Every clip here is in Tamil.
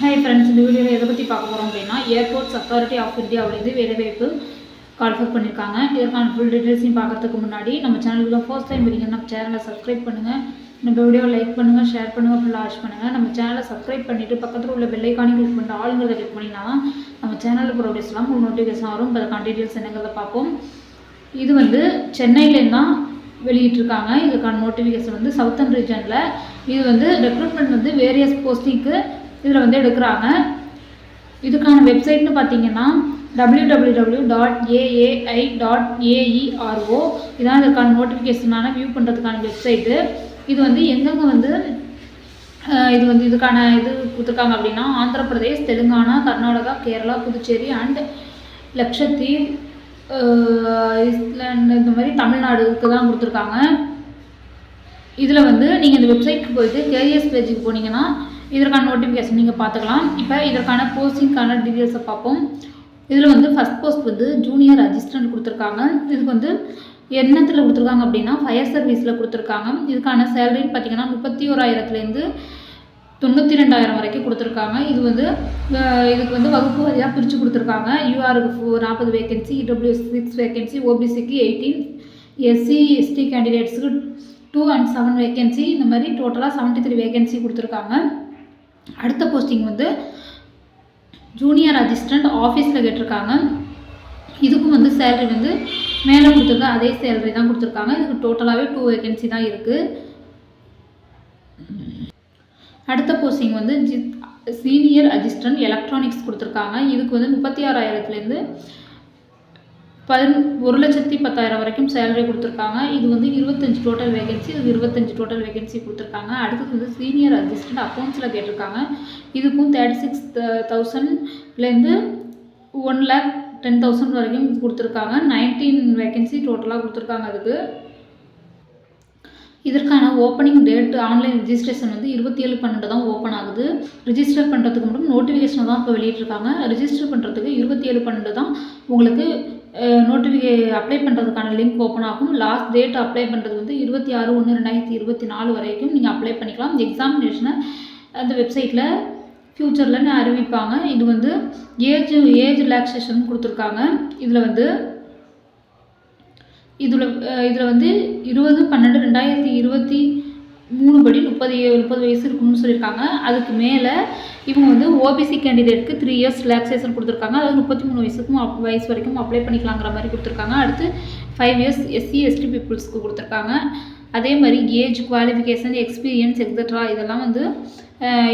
ஹை ஃப்ரெண்ட்ஸ் இந்த வீடியோவில் எதை பற்றி பார்க்க போகிறோம் அப்படின்னா ஏர்போர்ட்ஸ் அத்தாரிட்டி ஆஃப் இந்தியாவிலேருந்து வேலைவாய்ப்பு கால்ஃபர் பண்ணியிருக்காங்க இதற்கான ஃபுல் டீட்டெயில்ஸையும் பார்க்கறதுக்கு முன்னாடி நம்ம சேனலுக்கு ஃபர்ஸ்ட் டைம் வரீங்க நம்ம சேனலை சப்ஸ்கிரைப் பண்ணுங்கள் நம்ம வீடியோவை லைக் பண்ணுங்கள் ஷேர் பண்ணுங்கள் ஃபுல்லாக வாட்ச் பண்ணுங்கள் நம்ம சேனலை சப்ஸ்கிரைப் பண்ணிவிட்டு பக்கத்தில் உள்ள பெல்லைக்கானி கிளிக் பண்ணுற ஆளுங்கிறத கிளிக் பண்ணிங்கன்னா நம்ம சேனலில் ப்ரோடியூஸ்லாம் உங்களுக்கு நோட்டிஃபிகேஷன் வரும். இப்போ அதுக்கான டீட்டெயில்ஸ் என்னங்கிறத பார்ப்போம். இது வந்து சென்னையிலேருந்து தான் வெளியிட்டிருக்காங்க. இதுக்கான நோட்டிஃபிகேஷன் வந்து சவுத்தன் ரீஜனில் இது வந்து ரெக்ரூட்மெண்ட் வந்து வேரியஸ் போஸ்டிங்க்கு இதில் வந்து எடுக்கிறாங்க. இதுக்கான வெப்சைட்னு பார்த்தீங்கன்னா W W W dot AAI dot AERO இதான் இதுக்கான நோட்டிஃபிகேஷனான வியூ பண்ணுறதுக்கான வெப்சைட்டு இது வந்து எங்கெங்கே வந்து இது வந்து இதுக்கான இது கொடுத்துருக்காங்க அப்படின்னா ஆந்திர பிரதேஷ் தெலுங்கானா கர்நாடகா கேரளா புதுச்சேரி அண்ட் லக்ஷத்தீப் இஸ்லாண்ட் இந்த மாதிரி தமிழ்நாடுக்கு தான் கொடுத்துருக்காங்க. இதில் வந்து நீங்கள் இந்த வெப்சைட்க்கு போயிட்டு கேரியர்ஸ் பேஜுக்கு போனீங்கன்னா இதற்கான நோட்டிஃபிகேஷன் நீங்கள் பார்த்துக்கலாம். இப்போ இதற்கான போஸ்டிங்க்கான டீட்டெயில்ஸை பார்ப்போம். இதில் வந்து ஃபஸ்ட் போஸ்ட் வந்து ஜூனியர் அசிஸ்டன்ட் கொடுத்துருக்காங்க. இதுக்கு வந்து என்னத்தில் கொடுத்துருக்காங்க அப்படின்னா ஃபயர் சர்வீஸில் கொடுத்துருக்காங்க. இதுக்கான சேலரின்னு பார்த்தீங்கன்னா முப்பத்தி ஓராயிரத்துலேருந்து தொண்ணூற்றி ரெண்டாயிரம் வரைக்கும் கொடுத்துருக்காங்க. இது வந்து இதுக்கு வந்து வகுப்பு வரியாக பிரித்து கொடுத்துருக்காங்க. யூஆருக்கு நாற்பது வேகன்சி இடபிள்யூ சிக்ஸ் வேகன்சி ஓபிசிக்கு எயிட்டீன் எஸ்சி எஸ்டி கேண்டிடேட்ஸுக்கு டூ அண்ட் செவன் வேகன்சி இந்த மாதிரி டோட்டலாக செவன்ட்டி த்ரீ வேகன்சி கொடுத்துருக்காங்க. அடுத்த போஸ்டிங் வந்து ஜூனியர் அசிஸ்டண்ட் ஆஃபீஸில் கேட்டிருக்காங்க. இதுக்கும் வந்து சேலரி வந்து மேலே கொடுத்துருக்க அதே சேலரி தான் கொடுத்துருக்காங்க. இதுக்கு டோட்டலாகவே டூ வேகன்சி தான் இருக்குது அடுத்த போஸ்டிங் வந்து ஜி சீனியர் அசிஸ்டன்ட் எலக்ட்ரானிக்ஸ் கொடுத்துருக்காங்க. இதுக்கு வந்து முப்பத்தி ஆறாயிரத்துலேருந்து பதின் ஒரு லட்சத்தி பத்தாயிரம் வரைக்கும் சேலரி கொடுத்துருக்காங்க. இது வந்து இருபத்தஞ்சி டோட்டல் வேகன்சி இது இருபத்தஞ்சு டோட்டல் வேகன்சி கொடுத்துருக்காங்க. அடுத்தது வந்து சீனியர் அசிஸ்டன்ட் அக்கௌண்ட்ஸில் கேட்டிருக்காங்க. இதுக்கும் தேர்ட்டி சிக்ஸ் தௌசண்ட்லேருந்து ஒன் லேக் டென் தௌசண்ட் வரைக்கும் கொடுத்துருக்காங்க. நைன்டீன் வேகன்சி டோட்டலாக கொடுத்துருக்காங்க அதுக்கு. இதற்கான ஓப்பனிங் டேட் ஆன்லைன் ரிஜிஸ்ட்ரேஷன் வந்து இருபத்தி ஏழு பன்னெண்டு தான் ஓப்பன் ஆகுது. ரிஜிஸ்டர் பண்ணுறதுக்கு மட்டும் நோட்டிஃபிகேஷன் தான் இப்போ வெளியிட்டிருக்காங்க. ரிஜிஸ்டர் பண்ணுறதுக்கு இருபத்தி ஏழு பன்னெண்டு தான் உங்களுக்கு நோட்டிஃபிகே அப்ளை பண்ணுறதுக்கான லிங்க் ஓப்பன் ஆகும். லாஸ்ட் டேட் அப்ளை பண்ணுறது வந்து இருபத்தி ஆறு ஒன்று ரெண்டாயிரத்தி இருபத்தி நாலு வரைக்கும் நீங்கள் அப்ளை பண்ணிக்கலாம். எக்ஸாமினேஷனை அந்த வெப்சைட்டில் ஃப்யூச்சரில் அறிவிப்பாங்க. இது வந்து ஏஜ் ஏஜ் ரிலாக்ஸேஷன் கொடுத்துருக்காங்க. இதில் வந்து இதில் இதில் வந்து இருபது பன்னெண்டு ரெண்டாயிரத்தி இருபத்தி மூணு படி முப்பது முப்பது வயசு இருக்கணும்னு சொல்லியிருக்காங்க. அதுக்கு மேலே இவங்க வந்து ஓபிசி கேண்டிடேட்க்கு த்ரீ இயர்ஸ் ரிலாக்ஸேஷன் கொடுத்துருக்காங்க. அதாவது முப்பத்தி மூணு வயசுக்கும் அப் வயசு வரைக்கும் அப்ளை பண்ணிக்கலாங்கிற மாதிரி கொடுத்துருக்காங்க. அடுத்து ஃபைவ் இயர்ஸ் எஸ்சி எஸ்டி பீப்புள்ஸ்க்கு கொடுத்துருக்காங்க. அதே மாதிரி ஏஜ் குவாலிஃபிகேஷன் எக்ஸ்பீரியன்ஸ் எக்ஸட்ரா இதெல்லாம் வந்து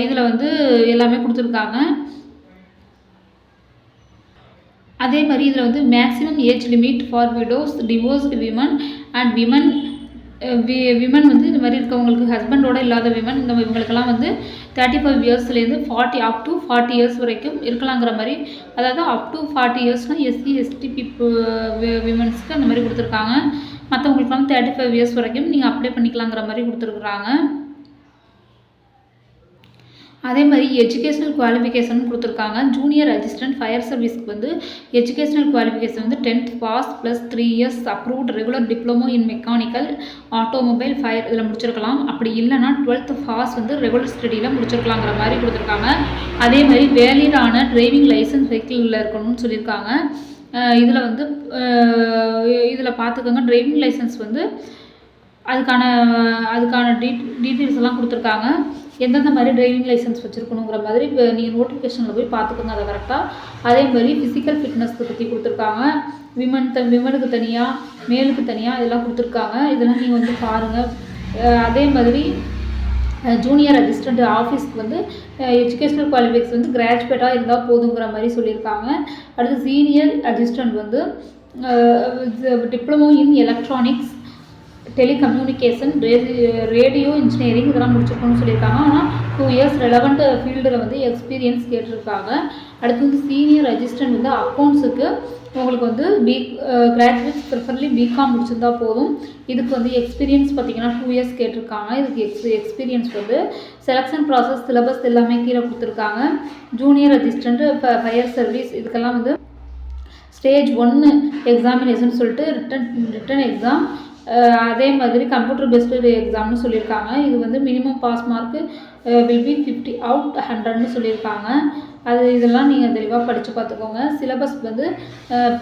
இதில் வந்து எல்லாமே கொடுத்துருக்காங்க. அதே மாதிரி இதில் வந்து maximum age limit for widows divorced women and women we women வந்து இந்த மாதிரி இருக்கவங்களுக்கு ஹஸ்பண்டோட இல்லாத விமன் இந்த இவங்களுக்கெல்லாம் வந்து thirty five இயர்ஸ்லேருந்து forty up to forty years வரைக்கும் இருக்கலாங்கிற மாதிரி அதாவது அப் டு ஃபார்ட்டி இயர்ஸ்னால் எஸ்சி எஸ்டி பீப்புள் விமன்ஸ்க்கு அந்த மாதிரி கொடுத்துருக்காங்க. மற்றவங்களுக்குலாம் தேர்ட்டி ஃபைவ் இயர்ஸ் வரைக்கும் நீங்கள் அப்ளை பண்ணிக்கலாங்கிற மாதிரி கொடுத்துருக்குறாங்க. அதே மாதிரி எஜுகேஷனல் குவாலிஃபிகேஷன் கொடுத்துருக்காங்க. ஜூனியர் அசிஸ்டன்ட் ஃபயர் சர்வீஸ்க்கு வந்து எஜுகேஷனல் குவாலிஃபிகேஷன் வந்து tenth pass plus three years approved regular diploma in mechanical automobile fire இதில் முடிச்சிருக்கலாம். அப்படி இல்லைன்னா டுவெல்த் பாஸ் வந்து ரெகுலர் ஸ்டடியில் முடிச்சிருக்கலாங்கிற மாதிரி கொடுத்துருக்காங்க. அதே மாதிரி வேலிடான டிரைவிங் லைசன்ஸ் வெஹிக்கிளில் இருக்கணும்னு சொல்லியிருக்காங்க. இதில் வந்து இதில் பார்த்துக்கோங்க. டிரைவிங் லைசன்ஸ் வந்து அதுக்கான அதுக்கான டீ டீட்டெயில்ஸ் எல்லாம் கொடுத்துருக்காங்க. எந்தெந்த மாதிரி டிரைவிங் லைசன்ஸ் வச்சுருக்கணுங்கிற மாதிரி இப்போ நீங்கள் நோட்டிஃபிகேஷனில் போய் பார்த்துக்கோங்க அதை கரெக்டாக அதே மாதிரி ஃபிசிக்கல் ஃபிட்னஸ்க்கு பற்றி கொடுத்துருக்காங்க. விமன் த விமனுக்கு தனியாக மேலுக்கு தனியாக இதெல்லாம் கொடுத்துருக்காங்க. இதெல்லாம் நீங்கள் வந்து பாருங்கள் அதே மாதிரி ஜூனியர் அசிஸ்டண்ட் ஆஃபீஸ்க்கு வந்து எஜுகேஷனல் குவாலிஃபிக்ஸ் வந்து கிராஜுவேட்டாக இருந்தால் போதுங்கிற மாதிரி சொல்லியிருக்காங்க. அடுத்து சீனியர் அசிஸ்டண்ட் வந்து diploma in electronics telecommunication radio engineering இதெல்லாம் முடிச்சிருக்கணும்னு சொல்லியிருக்காங்க. ஆனால் டூ இயர்ஸ் ரெலவெண்ட் ஃபீல்டில் வந்து எக்ஸ்பீரியன்ஸ் கேட்டிருக்காங்க. அடுத்து வந்து சீனியர் அசிஸ்டன்ட் வந்து அக்கௌண்ட்ஸுக்கு உங்களுக்கு வந்து பி கிராஜுவேட்ஸ் ப்ரிஃபர்லி பிகாம் முடிச்சிருந்தா போதும். இதுக்கு வந்து எக்ஸ்பீரியன்ஸ் பார்த்தீங்கன்னா டூ இயர்ஸ் கேட்டிருக்காங்க. இதுக்கு எக்ஸ் எக்ஸ்பீரியன்ஸ் வந்து செலெக்ஷன் ப்ராசஸ் சிலபஸ் எல்லாமே கீழே கொடுத்துருக்காங்க. ஜூனியர் அசிஸ்டண்ட்டு இப்போ ஃபயர் சர்வீஸ் இதுக்கெல்லாம் வந்து ஸ்டேஜ் ஒன்று எக்ஸாமினேஷன் சொல்லிட்டு ரிட்டன் ரிட்டன் எக்ஸாம் அதே மாதிரி கம்ப்யூட்டர் பெஸ்டு எக்ஸாம்னு சொல்லியிருக்காங்க. இது வந்து minimum pass mark will be fifty out ஹண்ட்ரட்னு சொல்லியிருக்காங்க. அது இதெல்லாம் நீங்கள் தெளிவாக படித்து பார்த்துக்கோங்க. சிலபஸ் வந்து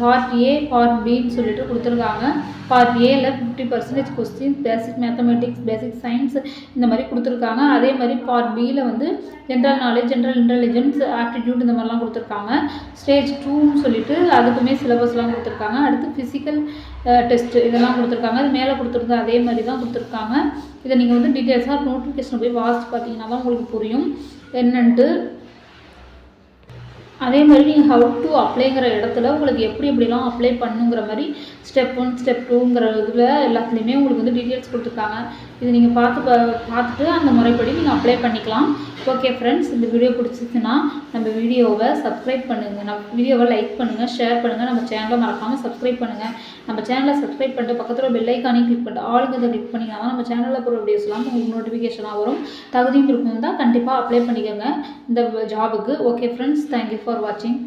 பார்ட் ஏ பார்ட் பின்னு சொல்லிட்டு கொடுத்துருக்காங்க. பார்ட் ஏல fifty percentage question basic mathematics basic science இந்த மாதிரி கொடுத்துருக்காங்க. அதே மாதிரி பார்ட் பியில் வந்து general knowledge general intelligence aptitude இந்த மாதிரிலாம் கொடுத்துருக்காங்க. ஸ்டேஜ் டூன்னு சொல்லிட்டு அதுக்குமே சிலபஸ்லாம் கொடுத்துருக்காங்க. அடுத்து ஃபிசிக்கல் டெஸ்ட்டு இதெல்லாம் கொடுத்துருக்காங்க. அது மேலே கொடுத்துருந்த அதே மாதிரி தான் கொடுத்துருக்காங்க. இதை நீங்கள் வந்து டீட்டெயில்ஸாக நோட்டிஃபிகேஷன் போய் வாசிச்சு பார்த்தீங்கன்னா தான் உங்களுக்கு புரியும். என்னன்ட்டு அதே மாதிரி நீங்கள் ஹவு டு அப்ளைங்கிற இடத்துல உங்களுக்கு எப்படி எப்படிலாம் அப்ளை பண்ணுங்கிற மாதிரி ஸ்டெப் ஒன் ஸ்டெப் டூங்கிற இதில் எல்லாத்துலேயுமே உங்களுக்கு வந்து டீட்டெயில்ஸ் கொடுத்துருக்காங்க. இது நீங்கள் பார்த்து பார்த்துட்டு அந்த முறைப்படி நீங்கள் அப்ளை பண்ணிக்கலாம். ஓகே ஃப்ரெண்ட்ஸ் இந்த வீடியோ பிடிச்சிச்சுன்னா நம்ம வீடியோவை சப்ஸ்கிரைப் பண்ணுங்கள் நம்ம வீடியோவை லைக் பண்ணுங்கள் ஷேர் பண்ணுங்கள் நம்ம சேனலை மறக்காமல் சப்ஸ்கிரைப் பண்ணுங்கள் நம்ம சேனலை சப்ஸ்கிரைப் பண்ணிட்டு பக்கத்தில் பெல் ஐக்கானையும் கிளிக் பண்ணிட்டு ஆளுங்கிறத கிளிக் பண்ணிங்கன்னா நம்ம சேனலில் போகிற வீடியோஸ்லாம் உங்களுக்கு நோட்டிஃபிகேஷனாக வரும். தகுதியும் இருக்கும் தான் கண்டிப்பாக அப்ளை பண்ணிக்கோங்க இந்த ஜாபுக்கு ஓகே ஃப்ரெண்ட்ஸ் தேங்க்யூ ஃபார் வாட்சிங்